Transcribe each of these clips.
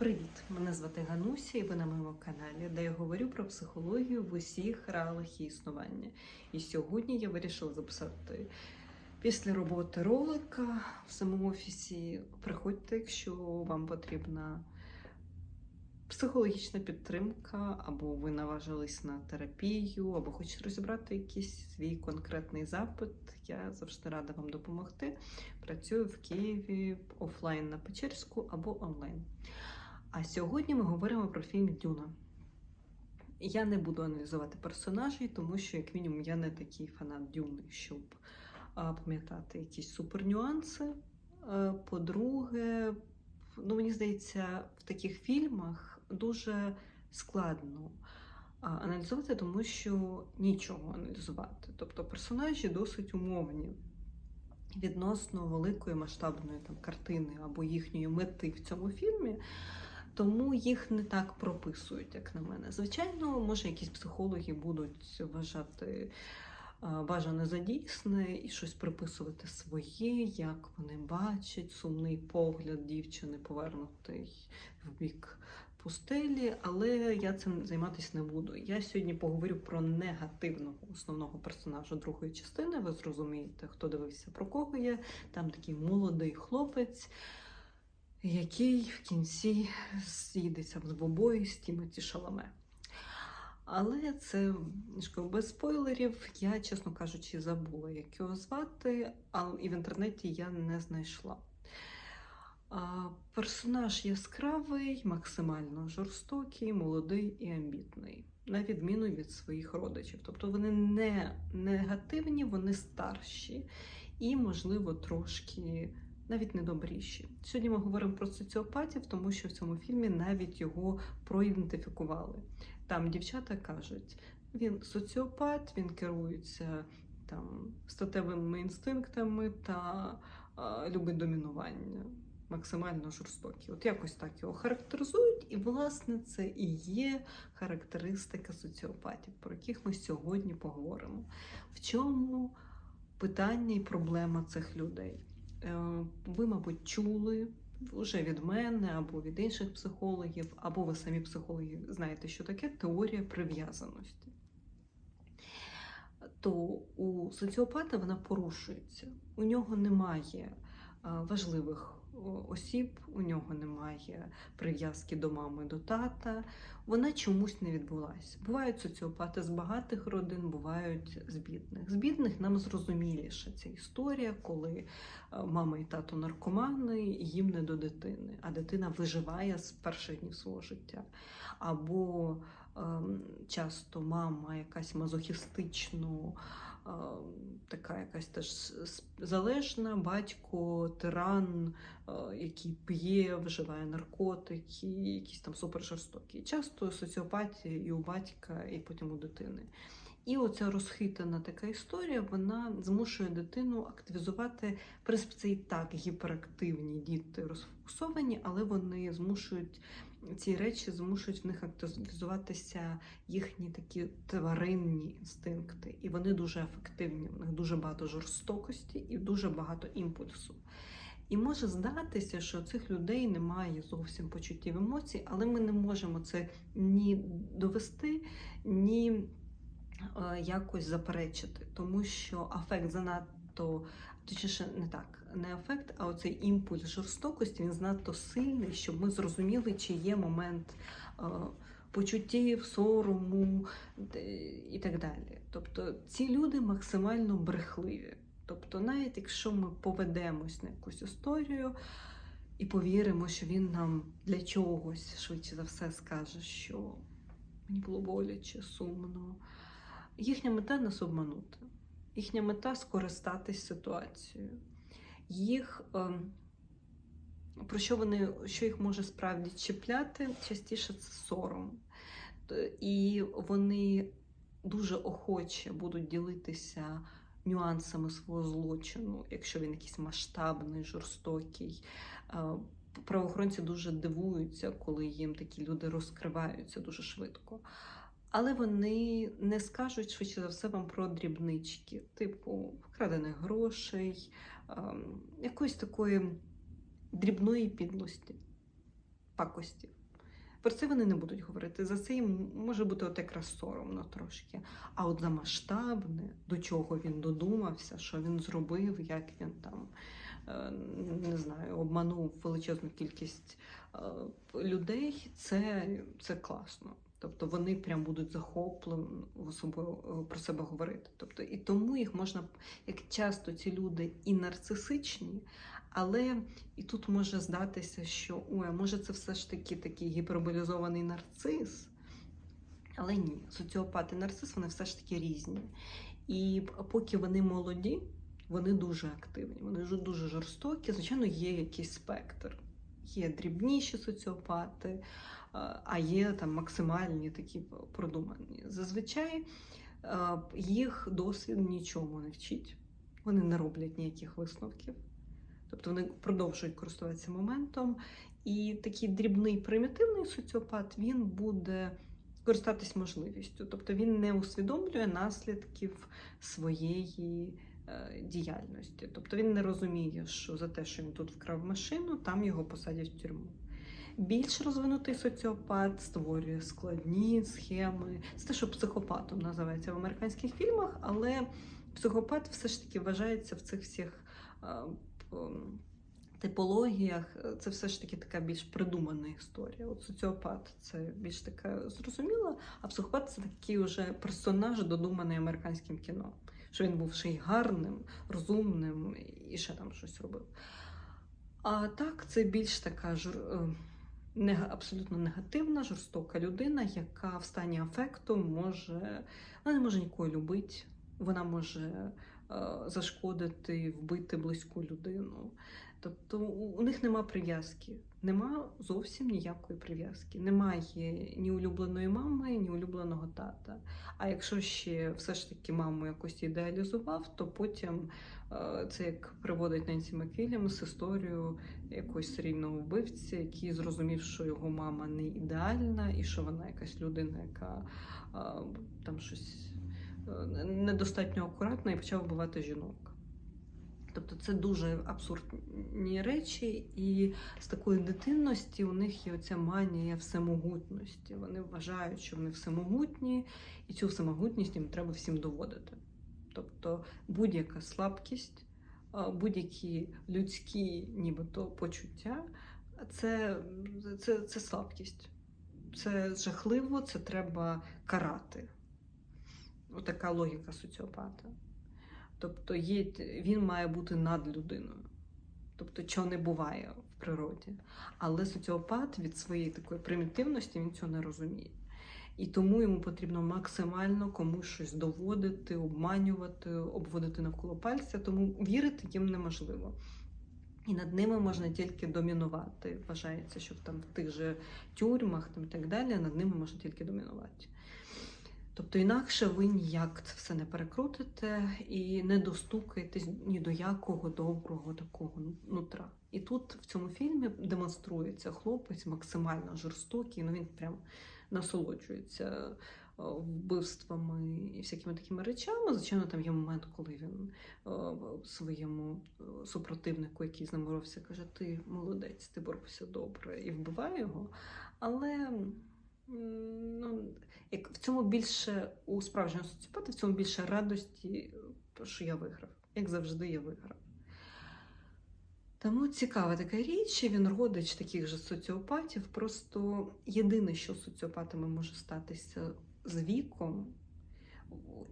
Привіт! Мене звати Гануся, і ви на моєму каналі, де я говорю про психологію в усіх реалах її існування. І сьогодні я вирішила записати після роботи ролика в самому офісі. Приходьте, якщо вам потрібна психологічна підтримка, або ви наважились на терапію, або хочете розібрати якийсь свій конкретний запит. Я завжди рада вам допомогти. Працюю в Києві офлайн на Печерську або онлайн. А сьогодні ми говоримо про фільм Дюна. Я не буду аналізувати персонажей, тому що, як мінімум, я не такий фанат Дюни, щоб пам'ятати якісь супернюанси. По-друге, ну мені здається, в таких фільмах дуже складно аналізувати, тому що нічого аналізувати. Тобто персонажі досить умовні відносно великої масштабної там картини або їхньої мети в цьому фільмі. Тому їх не так прописують, як на мене. Звичайно, може, якісь психологи будуть вважати бажане за дійсне і щось приписувати своє, як вони бачать, сумний погляд дівчини повернутий в бік пустелі, але я цим займатися не буду. Я сьогодні поговорю про негативного основного персонажа другої частини. Ви зрозумієте, хто дивився про кого є. Там такий молодий хлопець який в кінці з'їдеться в двобої з Тімоті Шаламе. Але це без спойлерів. Я, чесно кажучи, забула, як його звати, а і в інтернеті я не знайшла. Персонаж яскравий, максимально жорстокий, молодий і амбітний, на відміну від своїх родичів. Тобто вони не негативні, вони старші і, можливо, трошки навіть не добріші. Сьогодні ми говоримо про соціопатів, тому що в цьому фільмі навіть його проідентифікували. Там дівчата кажуть, він соціопат, він керується там статевими інстинктами та а, любить домінування. Максимально жорстокі. От якось так його характеризують, і, власне, це і є характеристика соціопатів, про яких ми сьогодні поговоримо. В чому питання і проблема цих людей? Е, ви, мабуть, чули вже від мене або від інших психологів, або ви самі психологи знаєте, що таке теорія прив'язаності. То у соціопата вона порушується. У нього немає важливих осіб, у нього немає прив'язки до мами, до тата. Вона чомусь не відбулася. Бувають соціопати з багатих родин, бувають з бідних. З бідних нам зрозуміліша ця історія, коли мама і тато наркомани, і їм не до дитини, а дитина виживає з перших днів свого життя. Або ем, часто мама якась мазохістично така якась теж залежна, батько, тиран, який п'є, вживає наркотики, якісь там супержорстокі. Часто соціопатія і у батька, і потім у дитини. І оця розхитана така історія, вона змушує дитину активізувати, в принципі, це і так гіперактивні діти розфокусовані, але вони змушують ці речі змушують в них активізуватися їхні такі тваринні інстинкти, і вони дуже ефективні. В них дуже багато жорстокості і дуже багато імпульсу. І може здатися, що цих людей немає зовсім почуттів емоцій, але ми не можемо це ні довести, ні е, якось заперечити, тому що афект занадто, точніше, не так не ефект, а оцей імпульс жорстокості він занадто сильний, щоб ми зрозуміли, чи є момент е, почуттів, сорому і так далі. Тобто ці люди максимально брехливі. Тобто, навіть якщо ми поведемось на якусь історію і повіримо, що він нам для чогось швидше за все скаже, що мені було боляче, сумно, їхня мета нас обманути. Їхня мета скористатись ситуацією їх, ем, про що вони, що їх може справді чіпляти, частіше це сором. І вони дуже охоче будуть ділитися нюансами свого злочину, якщо він якийсь масштабний, жорстокий. Е, правоохоронці дуже дивуються, коли їм такі люди розкриваються дуже швидко. Але вони не скажуть швидше за все вам про дрібнички, типу вкрадених грошей, якоїсь такої дрібної підлості. пакостів. Про це вони не будуть говорити. За це їм може бути от якраз соромно трошки. А от за масштабне, до чого він додумався, що він зробив, як він там е, не знаю, обманув величезну кількість е, людей, це, це класно. Тобто вони прям будуть захоплені собою е, про себе говорити. Тобто, і тому їх можна, як часто ці люди і нарцисичні, але і тут може здатися, що ой, може це все ж таки такий гіперболізований нарцис. Але ні, соціопат і нарцис вони все ж таки різні. І поки вони молоді, вони дуже активні, вони дуже жорстокі. Звичайно, є якийсь спектр. Є дрібніші соціопати, а є там максимальні такі продумані. Зазвичай е, їх досвід нічому не вчить. Вони не роблять ніяких висновків. Тобто вони продовжують користуватися моментом. І такий дрібний примітивний соціопат він буде користатись можливістю. Тобто він не усвідомлює наслідків своєї е, діяльності. Тобто він не розуміє, що за те, що він тут вкрав машину, там його посадять в тюрму. Більш розвинутий соціопат створює складні схеми. Це те, що психопатом називається в американських фільмах, але психопат все ж таки вважається в цих всіх е, типологіях. е, Це все ж таки така більш придумана історія. От соціопат це більш така зрозуміла, а психопат це такий уже персонаж, додуманий американським кіно. Що він був ще й гарним, розумним і ще там щось робив. А так, це більш така жур... абсолютно негативна, жорстока людина, яка в стані афекту може. Вона не може нікого любити, вона може е, зашкодити, вбити близьку людину. Тобто у них нема прив'язки, нема зовсім ніякої прив'язки. Немає ні улюбленої мами, ні улюбленого тата. А якщо ще все ж таки маму якось ідеалізував, то потім е, це як приводить Ненсі Маквілямс історію якогось серійного вбивці, який зрозумів, що його мама не ідеальна і що вона якась людина, яка е, там щось е, недостатньо акуратна і почав вбивати жінок. Тобто це дуже абсурдні речі, і з такої дитинності у них є оця манія всемогутності. Вони вважають, що вони всемогутні, і цю всемогутність їм треба всім доводити. Тобто будь-яка слабкість, будь-які людські нібито почуття це, це, це слабкість. Це жахливо, це треба карати. Отака логіка соціопата. Тобто є, він має бути над людиною. Тобто, чого не буває в природі. Але соціопат від своєї такої примітивності він цього не розуміє. І тому йому потрібно максимально комусь щось доводити, обманювати, обводити навколо пальця, тому вірити їм неможливо. І над ними можна тільки домінувати. Вважається, що там в тих же тюрмах там, і так далі над ними можна тільки домінувати. Тобто інакше ви ніяк це все не перекрутите і не достукаєтесь ні до якого доброго такого нутра. І тут в цьому фільмі демонструється хлопець максимально жорстокий, ну він прям насолоджується е, вбивствами і всякими такими речами. Звичайно, там є момент, коли він е, своєму е, супротивнику, який з ним боровся, каже: Ти молодець, ти боровся добре, і вбиває його. Але ну, як в цьому більше у справжнього соціопата, в цьому більше радості, що я виграв. Як завжди, я виграв. Тому цікава така річ, він родич таких же соціопатів. Просто єдине, що соціопатами може статися з віком,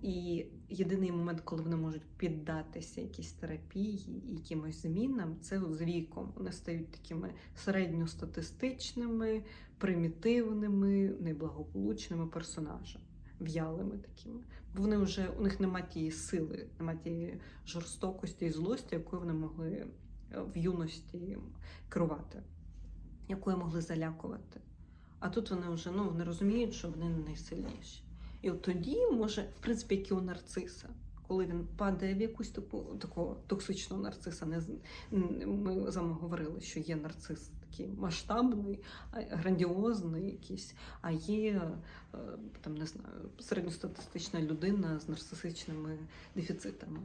і єдиний момент, коли вони можуть піддатися якійсь терапії і якимось змінам, це з віком. Вони стають такими середньостатистичними, примітивними, неблагополучними персонажами, в'ялими такими. Бо вони вже у них немає тієї сили, немає тієї жорстокості і злості, якою вони могли е, в юності керувати, якою могли залякувати. А тут вони вже ну, вони розуміють, що вони найсильніші. І от тоді, може, в принципі, як і у нарциса, коли він падає в якусь таку такого токсичного нарциса, не ми з вами говорили, що є нарцис такий масштабний, грандіозний якийсь, а є е, там не знаю, середньостатистична людина з нарцисичними дефіцитами.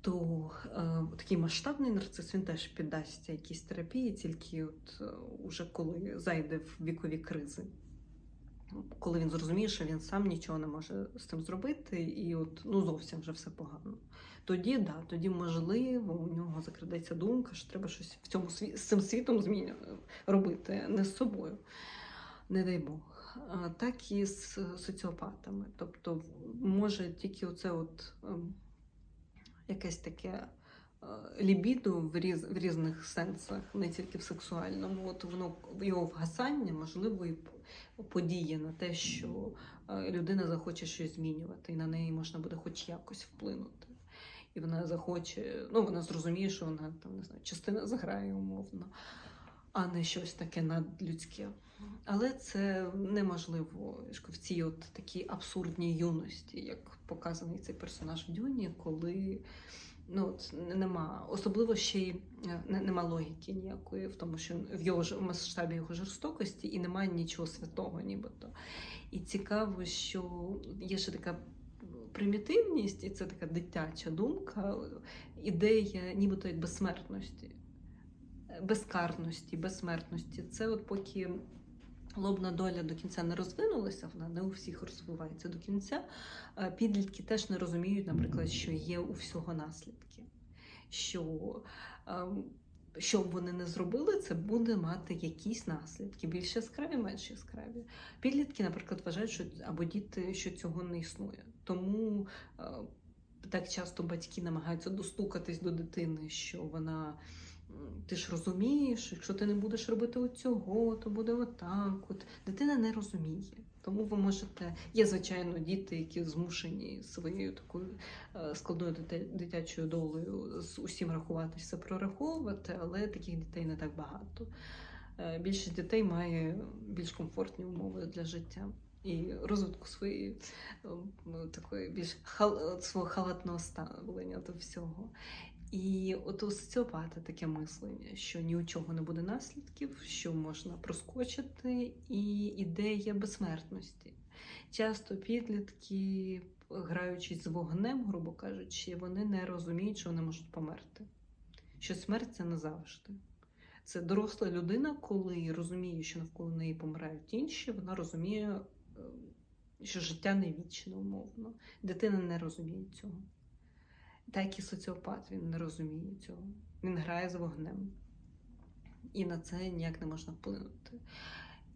то е, такий масштабний нарцис він теж піддасться якійсь терапії, тільки от е, уже коли зайде в вікові кризи. Коли він зрозуміє, що він сам нічого не може з цим зробити, і от ну зовсім вже все погано. Тоді да, тоді можливо у нього закрадеться думка, що треба щось в цьому сві- з цим світом зміню робити, не з собою, не дай Бог. Так і з соціопатами. Тобто, може тільки оце от ем, якесь таке е, лібідо в, різ, в різних сенсах, не тільки в сексуальному. От воно його вгасання, можливо, і подіє на те, що е, людина захоче щось змінювати, і на неї можна буде хоч якось вплинути. І вона захоче, ну вона зрозуміє, що вона там не знаю, частина заграє умовно, а не щось таке надлюдське. Але це неможливо в цій от такій абсурдній юності, як показаний цей персонаж в Дюні, коли ну, от, нема, особливо ще й е, нема логіки ніякої в тому, що в його в масштабі його жорстокості і немає нічого святого, нібито. І цікаво, що є ще така примітивність, і це така дитяча думка, ідея нібито як безсмертності, е, безкарності, безсмертності. Це от поки лобна доля до кінця не розвинулася, вона не у всіх розвивається до кінця. е, Підлітки теж не розуміють, наприклад, що є у всього наслідки. Що ем, що б вони не зробили, це буде мати якісь наслідки, більш яскраві, менш яскраві. Підлітки, наприклад, вважають, що або діти, що цього не існує. Тому е, так часто батьки намагаються достукатись до дитини, що вона. Ти ж розумієш, якщо ти не будеш робити оцього, то буде отак. От дитина не розуміє. Тому ви можете. Є, звичайно, діти, які змушені своєю такою е, складною дитячою долею з усім рахуватися, прораховувати, але таких дітей не так багато. Е, Більшість дітей має більш комфортні умови для життя і розвитку своєї е, такої більш хал, свого халатного ставлення до всього. І от у соціопата таке мислення, що ні у чого не буде наслідків, що можна проскочити, і ідея безсмертності. Часто підлітки, граючись з вогнем, грубо кажучи, вони не розуміють, що вони можуть померти. Що смерть це не завжди. Це доросла людина, коли розуміє, що навколо неї помирають інші, вона розуміє, е, що життя не вічне, умовно. Дитина не розуміє цього. Так і соціопат він не розуміє цього. Він грає з вогнем. І на це ніяк не можна вплинути.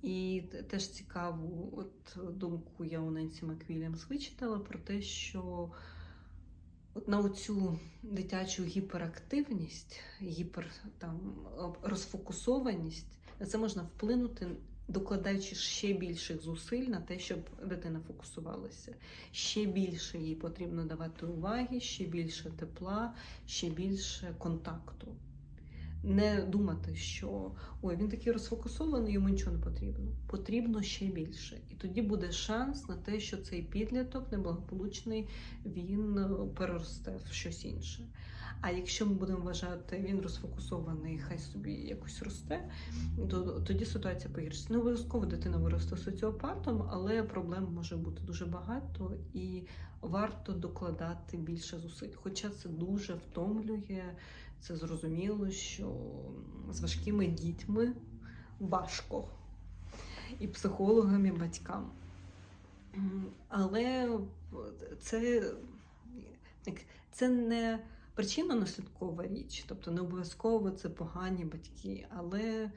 І теж цікаву от думку я у Ненсі Маквілямс вичитала про те, що от на оцю дитячу гіперактивність, гіпер там розфокусованість, на це можна вплинути, докладаючи ще більших зусиль на те, щоб дитина фокусувалася. Ще більше їй потрібно давати уваги, ще більше тепла, ще більше контакту. Не думати, що ой, він такий розфокусований, йому нічого не потрібно. Потрібно ще більше. І тоді буде шанс на те, що цей підліток неблагополучний він е, переросте в щось інше. А якщо ми будемо вважати, він розфокусований, хай собі якось росте, то тоді ситуація погіршиться. Не обов'язково дитина виросте соціопатом, але проблем може бути дуже багато і варто докладати більше зусиль. Хоча це дуже втомлює, це зрозуміло, що з важкими дітьми важко. І психологам, і батькам. Але це, це не причинно-наслідкова річ, тобто не обов'язково це погані батьки, але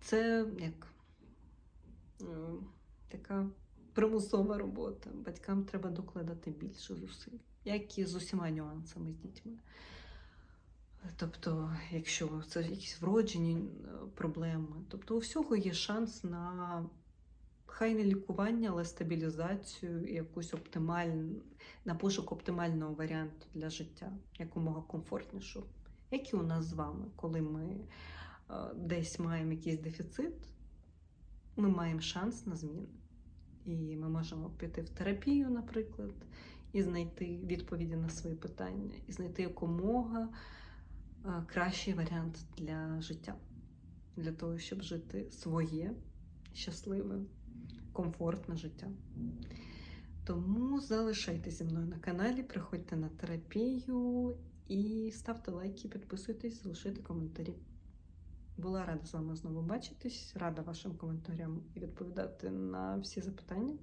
це як е, така примусова робота. Батькам треба докладати більше зусиль, як і з усіма нюансами з дітьми. Тобто, якщо це якісь вроджені е, проблеми, тобто у всього є шанс на хай не лікування, але стабілізацію і якусь оптимальну, на пошук оптимального варіанту для життя, якомога комфортнішого. Як і у нас з вами, коли ми е, десь маємо якийсь дефіцит, ми маємо шанс на зміни. І ми можемо піти в терапію, наприклад, і знайти відповіді на свої питання, і знайти якомога кращий варіант для життя, для того, щоб жити своє щасливе, комфортне життя. Тому залишайтеся зі мною на каналі, приходьте на терапію і ставте лайки, підписуйтесь, залишайте коментарі. Була рада з вами знову бачитись, рада вашим коментарям і відповідати на всі запитання.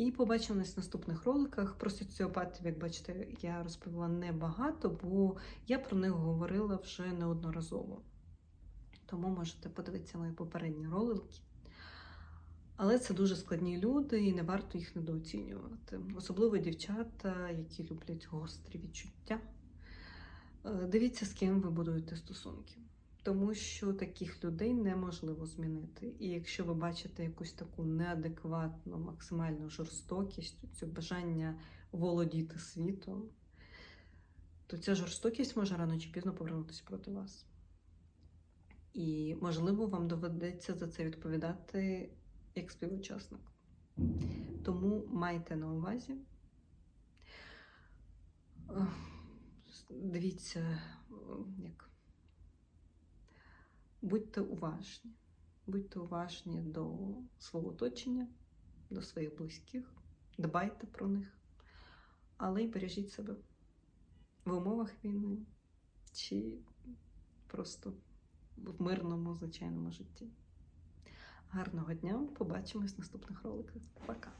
І побачимось в наступних роликах. Про соціопатів, як бачите, я розповіла небагато, бо я про них говорила вже неодноразово. Тому можете подивитися мої попередні ролики. Але це дуже складні люди, і не варто їх недооцінювати. Особливо дівчата, які люблять гострі відчуття. Е, Дивіться, з ким ви будуєте стосунки. Тому що таких людей неможливо змінити. І якщо ви бачите якусь таку неадекватну, максимальну жорстокість, цю бажання володіти світом, то ця жорстокість може рано чи пізно повернутися проти вас. І, можливо, вам доведеться за це відповідати як співучасник. Тому майте на увазі. Дивіться, як будьте уважні. Будьте уважні до свого оточення, до своїх близьких, дбайте про них, але й бережіть себе в умовах війни чи просто в мирному, звичайному житті. Гарного дня! Побачимось в наступних роликах. Пока!